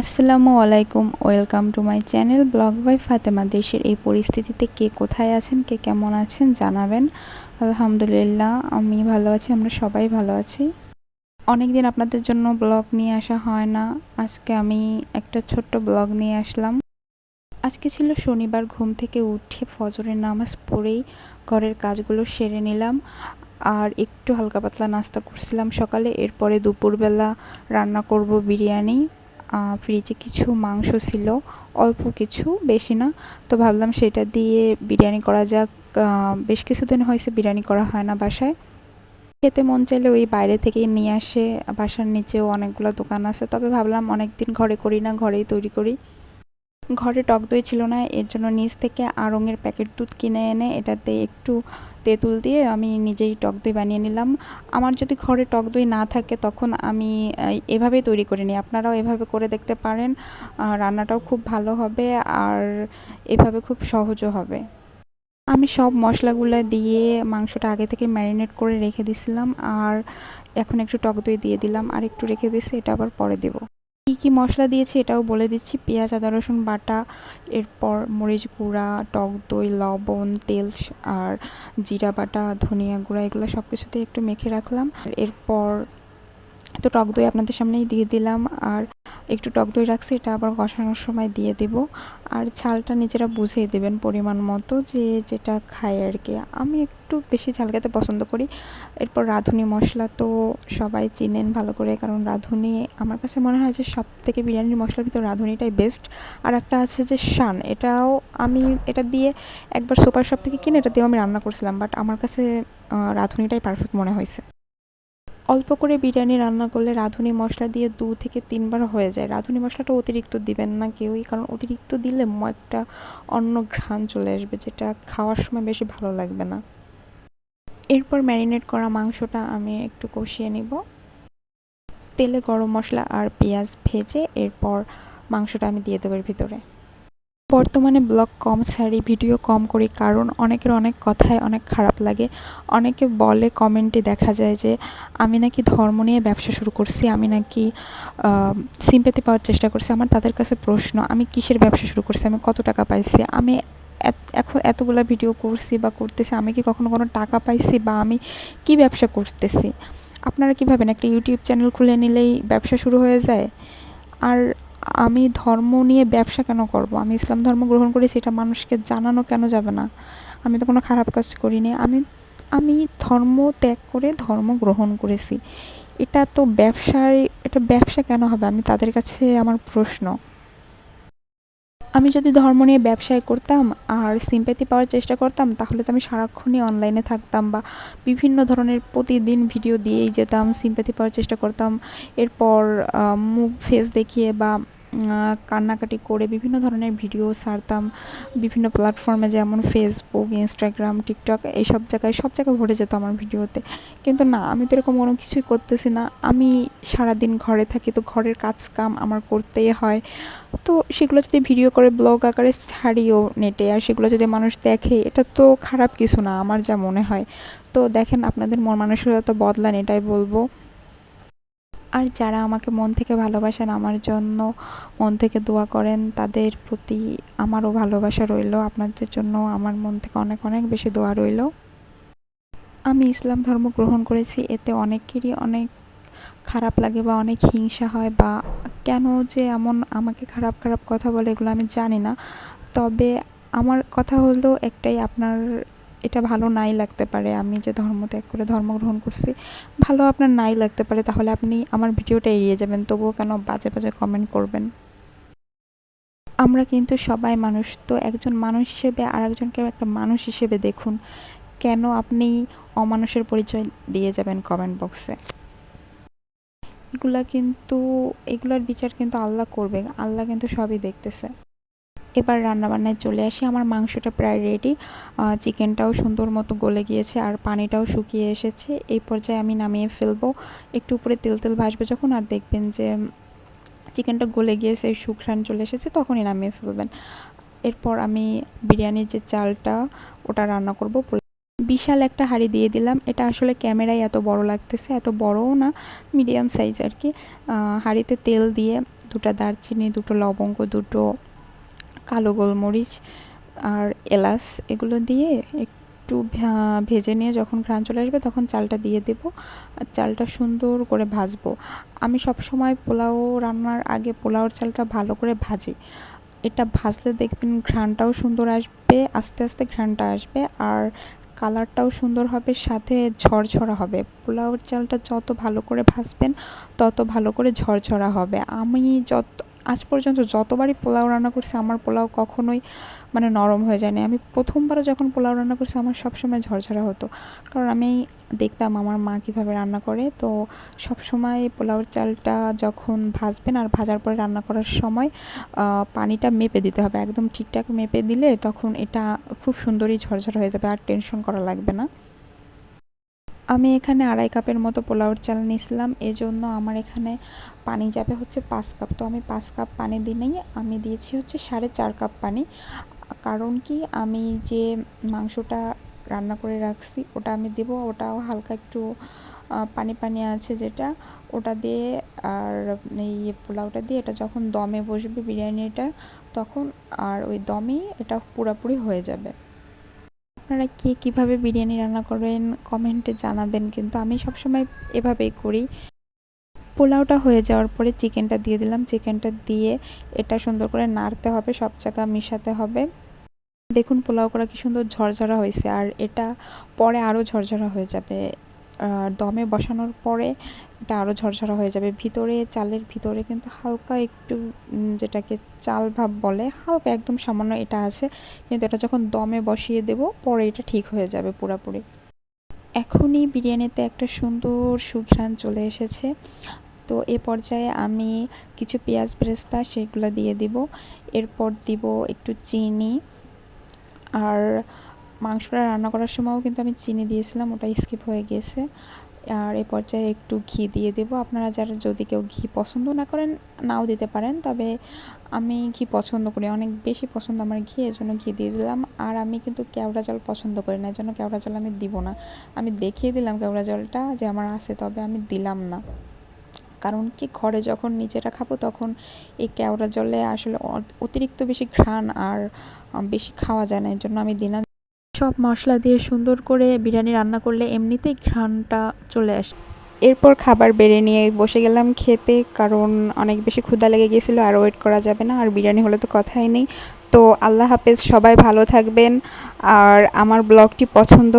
আসসালামু আলাইকুম, welcome to my channel blog by Fatema. দেশের এই পরিস্থিতিতে কে কোথায় আছেন, কে কেমন আছেন জানাবেন। আলহামদুলিল্লাহ, আমি ভালো আছি, আমরা সবাই ভালো আছি। অনেক দিন আপনাদের জন্য ব্লগ নিয়ে আসা হয় না। আজকে আমি একটা ছোট্ট ব্লগ নিয়ে আসলাম। আজকে ছিল শনিবার, ঘুম থেকে উঠে ফজরের নামাজ পড়েই ঘরের কাজগুলো সেরে নিলাম। আর একটু হালকা পাতলা নাস্তা করছিলাম সকালে। এরপরে দুপুরবেলা রান্না করব বিরিয়ানি। ফ্রিজে কিছু মাংস ছিল, অল্প কিছু, বেশি না। তো ভাবলাম সেটা দিয়ে বিরিয়ানি করা যাক। বেশ কিছুদিন হয়েছে বিরিয়ানি করা হয় না বাসায়। খেতে মন চাইলে ওই বাইরে থেকে নিয়ে আসে। বাসার নিচেও অনেকগুলো দোকান আছে। তবে ভাবলাম অনেক দিন ঘরে করি না, ঘরেই তৈরি করি। ঘরে টক দই ছিল না, এর জন্য নিচ থেকে আড়ঙের প্যাকেট দুধ কিনে এনে এটাতে একটু তেঁতুল দিয়ে আমি নিজেই টক দই বানিয়ে নিলাম। আমার যদি ঘরে টক দই না থাকে তখন আমি এভাবেই তৈরি করে নিই। আপনারাও এভাবে করে দেখতে পারেন রান্নাটাও খুব ভালো হবে আর এভাবে খুব সহজও হবে। আমি সব মশলাগুলো দিয়ে মাংসটা আগে থেকে ম্যারিনেট করে রেখে দিছিলাম আর এখন একটু টক দই দিয়ে দিলাম। আর একটু রেখে দিছি, এটা আবার পরে দেবো। কী কী মশলা দিয়েছি এটাও বলে দিচ্ছি। পেঁয়াজ, আদা, রসুন বাটা, এরপর মরিচ গুঁড়া, টক দই, লবণ, তেল আর জিরা বাটা, ধনিয়া গুঁড়া, এগুলো সব কিছুতেই একটু মেখে রাখলাম। এরপর তো টক দই আপনাদের সামনেই দিয়ে দিলাম। আর একটু টক দই রাখছি, এটা আবার কষানোর সময় দিয়ে দেব। আর ঝালটা নিজেরা বুঝিয়ে দেবেন পরিমাণ মতো যে যেটা খায় আর কি। আমি একটু বেশি ঝাল খেতে পছন্দ করি। এরপর রাঁধুনি মশলা তো সবাই চিনেন ভালো করে, কারণ রাঁধুনি আমার কাছে মনে হয় যে সব থেকে বিরিয়ানির মশলার ভিতর রাঁধুনিটাই বেস্ট আর একটা আছে যে শান, এটাও আমি, এটা দিয়ে একবার সুপার শপ থেকে কিনে, এটা দিয়েও আমি রান্না করছিলাম বাট আমার কাছে রাঁধুনিটাই পারফেক্ট মনে হয়েছে। অল্প করে বিরিয়ানি রান্না করলে রাঁধুনি মশলা দিয়ে দু থেকে তিনবার হয়ে যায়। রাঁধুনি মশলাটা অতিরিক্ত দিবেন না কেউই, কারণ অতিরিক্ত দিলে একটা অন্য ঘ্রাণ চলে আসবে, যেটা খাওয়ার সময় বেশি ভালো লাগবে না। এরপর ম্যারিনেট করা মাংসটা আমি একটু কষিয়ে নিব। তেলে গরম মশলা আর পেঁয়াজ ভেজে এরপর মাংসটা আমি দিয়ে দেবো এর ভিতরে। বর্তমানে ব্লগ কম ছাড়ি, ভিডিও কম করি কারণ অনেকের অনেক কথায় অনেক খারাপ লাগে। অনেকে বলে, কমেন্টে দেখা যায় যে, আমি নাকি ধর্ম নিয়ে ব্যবসা শুরু করছি, আমি নাকি সিম্পেতে পাওয়ার চেষ্টা করছি। আমার তাদের কাছে প্রশ্ন, আমি কিসের ব্যবসা শুরু করছি? আমি কত টাকা পাইছি? আমি এখন এতগুলো ভিডিও করছি বা করতেছি, আমি কি কখনো কোনো টাকা পাইছি বা আমি কি ব্যবসা করতেছি? আপনারা কী ভাবেন একটা ইউটিউব চ্যানেল খুলে নিলেই ব্যবসা শুরু হয়ে যায়? আর আমি ধর্ম নিয়ে ব্যবসা কেন করব? আমি ইসলাম ধর্ম গ্রহণ করি, সেটা মানুষকে জানানো কেন যাবে না? আমি তো কোনো খারাপ কাজ করিনি। আমি আমি ধর্ম ত্যাগ করে ধর্ম গ্রহণ করেছি। এটা তো ব্যবসায়, এটা ব্যবসা কেন হবে? আমি তাদের কাছে আমার প্রশ্ন। আমি যদি ধর্ম নিয়ে ব্যবসায় করতাম আর সিম্প্যাথি পাওয়ার চেষ্টা করতাম, তাহলে তো আমি সারাক্ষণই অনলাইনে থাকতাম বা বিভিন্ন ধরনের প্রতিদিন ভিডিও দিয়েই যেতাম সিম্প্যাথি পাওয়ার চেষ্টা করতাম। এরপর মুখ ফেস দেখিয়ে বা কান্নাকাটি করে বিভিন্ন ধরনের ভিডিও ছাড়তাম, বিভিন্ন প্ল্যাটফর্মে যেমন ফেসবুক ইনস্টাগ্রাম টিকটক এইসব জায়গায় সব জায়গায় ভরে যেত আমার ভিডিওতে। কিন্তু না, আমি তো এরকম কোনো কিছুই করতেছি না। আমি সারাদিন ঘরে থাকি, তো ঘরের কাজ কাম আমার করতেই হয়। তো সেগুলো যদি ভিডিও করে ব্লগ আকারে ছাড়িও নেটে, আর সেগুলো যদি মানুষ দেখে, এটা তো খারাপ কিছু না, আমার যা মনে হয়। তো দেখেন, আপনাদের মন মানসিকতা বদলান, এটাই বলব। আর যারা আমাকে মন থেকে ভালোবাসেন, আমার জন্য মন থেকে দোয়া করেন, তাদের প্রতি আমারও ভালোবাসা রইল। আপনাদের জন্য আমার মন থেকে অনেক অনেক বেশি দোয়া রইল। আমি ইসলাম ধর্ম গ্রহণ করেছি, এতে অনেকেরই অনেক খারাপ লাগে বা অনেক হিংসা হয় বা কেন যে এমন আমাকে খারাপ খারাপ কথা বলে এগুলো আমি জানি না। তবে আমার কথা হলো একটাই, আপনার এটা ভালো নাই লাগতে পারে, আমি যে ধর্ম ত্যাগ করে ধর্ম গ্রহণ করছি, ভালো আপনার নাই লাগতে পারে, তাহলে আপনি আমার ভিডিওটা এড়িয়ে যাবেন, তবুও কেন বাজে বাজে কমেন্ট করবেন? আমরা কিন্তু সবাই মানুষ, তো একজন মানুষ হিসেবে আর একজনকে একটা মানুষ হিসেবে দেখুন, কেন আপনি অমানুষের পরিচয় দিয়ে যাবেন কমেন্ট বক্সে এগুলা কিন্তু, এগুলার বিচার কিন্তু আল্লাহ করবে, আল্লাহ কিন্তু সবই দেখতেছে। এবার রান্নাবান্নায় চলে আসি। আমার মাংসটা প্রায় রেডি চিকেনটাও সুন্দর মতো গলে গিয়েছে আর পানিটাও শুকিয়ে এসেছে। এই পর্যায়ে আমি নামিয়ে ফেলব। একটু উপরে তেল তেল ভাসবে যখন আর দেখবেন যে চিকেনটা গলে গিয়েছে শুকরান চলে এসেছে, তখনই নামিয়ে ফেলবেন। এরপর আমি বিরিয়ানির যে চালটা, ওটা রান্না করব। বিশাল একটা হাঁড়ি দিয়ে দিলাম। এটা আসলে ক্যামেরায় এত বড় লাগতেছে, এত বড়ও না মিডিয়াম সাইজ আর কি। হাঁড়িতে তেল দিয়ে দুটো দারচিনি, দুটো লবঙ্গ, দুটো কালো গোলমরিচ আর এলাচ এগুলো দিয়ে একটু ভেজে নিয়ে যখন ঘ্রাণ চলে আসবে তখন চালটা দিয়ে দেব। আর চালটা সুন্দর করে ভাজবো। আমি সব সময় পোলাও রান্নার আগে পোলাওর চালটা ভালো করে ভাজি। এটা ভাজলে দেখবেন ঘ্রাণটাও সুন্দর আসবে, আস্তে আস্তে ঘ্রাণটা আসবে আর কালারটাও সুন্দর হবে, সাথে ঝরঝরা হবে। পোলাওর চালটা যত ভালো করে ভাজবেন, তত ভালো করে ঝরঝরা হবে। আমি যত আজ পর্যন্ত যতবারই পোলাও রান্না করছি আমার পোলাও কখনোই মানে নরম হয়ে যায়নি। আমি প্রথমবারও যখন পোলাও রান্না করছি আমার সবসময় ঝরঝরা হতো। কারণ আমি দেখতাম আমার মা কীভাবে রান্না করে। তো সবসময় পোলাওর চালটা যখন ভাজবেন আর ভাজার পরে রান্না করার সময় পানিটা মেপে দিতে হবে। একদম ঠিকঠাক মেপে দিলে তখন এটা খুব সুন্দরই ঝরঝর হয়ে যাবে আর টেনশন করা লাগবে না। আমি এখানে আড়াই কাপের মতো পোলাওর চাল নিয়েছিলাম। এজন্য আমার এখানে পানি যাবে হচ্ছে পাঁচ কাপ। তো আমি পাঁচ কাপ পানি দিনেই আমি দিয়েছি হচ্ছে সাড়ে চার কাপ পানি। কারণ কি আমি যে মাংসটা রান্না করে রাখছি, ওটা আমি দেব। ওটাও হালকা একটু পানি পানি আছে যেটা, ওটা দিয়ে আর এই পোলাওটা দিয়ে এটা যখন দমে বসবে বিরিয়ানিটা, তখন আর ওই দমেই এটা পুরোপুরি হয়ে যাবে। আপনারা কে কীভাবে বিরিয়ানি রান্না করবেন কমেন্টে জানাবেন। কিন্তু আমি সবসময় এভাবেই করি। পোলাওটা হয়ে যাওয়ার পরে চিকেনটা দিয়ে দিলাম। চিকেনটা দিয়ে এটা সুন্দর করে নাড়তে হবে, সব জায়গা মিশাতে হবে। দেখুন পোলাও করা কি সুন্দর ঝরঝরা হয়েছে। আর এটা পরে আরও ঝরঝরা হয়ে যাবে। দমে বসানোর পরে এটা আরও ঝরঝরা হয়ে যাবে। ভিতরে, চালের ভিতরে কিন্তু হালকা একটু যেটাকে চাল ভাব বলে, হালকা একদম সামান্য এটা আছে। কিন্তু এটা যখন দমে বসিয়ে দেব, পরে এটা ঠিক হয়ে যাবে পুরোপুরি। এখনই বিরিয়ানিতে একটা সুন্দর সুঘ্রাণ চলে এসেছে। তো এ পর্যায়ে আমি কিছু পেঁয়াজ বেরেস্তা সেগুলো দিয়ে দিব। এরপর দিব একটু চিনি। আর মাংসটা রান্না করার সময়ও কিন্তু আমি চিনি দিয়েছিলাম ওটা স্কিপ হয়ে গেছে। আর এ পর্যায়ে একটু ঘি দিয়ে দেব। আপনারা যারা যদি কেউ ঘি পছন্দ না করেন, নাও দিতে পারেন। তবে আমি ঘি পছন্দ করি, অনেক বেশি পছন্দ আমার ঘি এর জন্য ঘি দিয়ে দিলাম। আর আমি কিন্তু কেওড়া জল পছন্দ করি না এর জন্য কেওড়া জল আমি দিব না। আমি দেখিয়ে দিলাম কেওড়া জলটা যে আমার আছে, তবে আমি দিলাম না। কারণ কি, ঘরে যখন নিজেরা খাব, তখন এই কেওড়া জলে আসলে অতিরিক্ত বেশি ঘ্রাণ আর বেশি খাওয়া যায় না এর জন্য আমি দিলাম। সব মশলা দিয়ে সুন্দর করে বিরিয়ানি রান্না করলে এমনিতেই ঘ্রাণটা চলে আসে, এরপর খাবার বেড়ে নিয়ে বসে গেলাম খেতে, কারণ অনেক বেশি ক্ষুধা লেগে গিয়েছিল আর ওয়েট করা যাবে না, আর বিরিয়ানি হলে তো কথাই নেই। তো আল্লাহ হাফেজ, সবাই ভালো থাকবেন। আর আমার ব্লগটি পছন্দ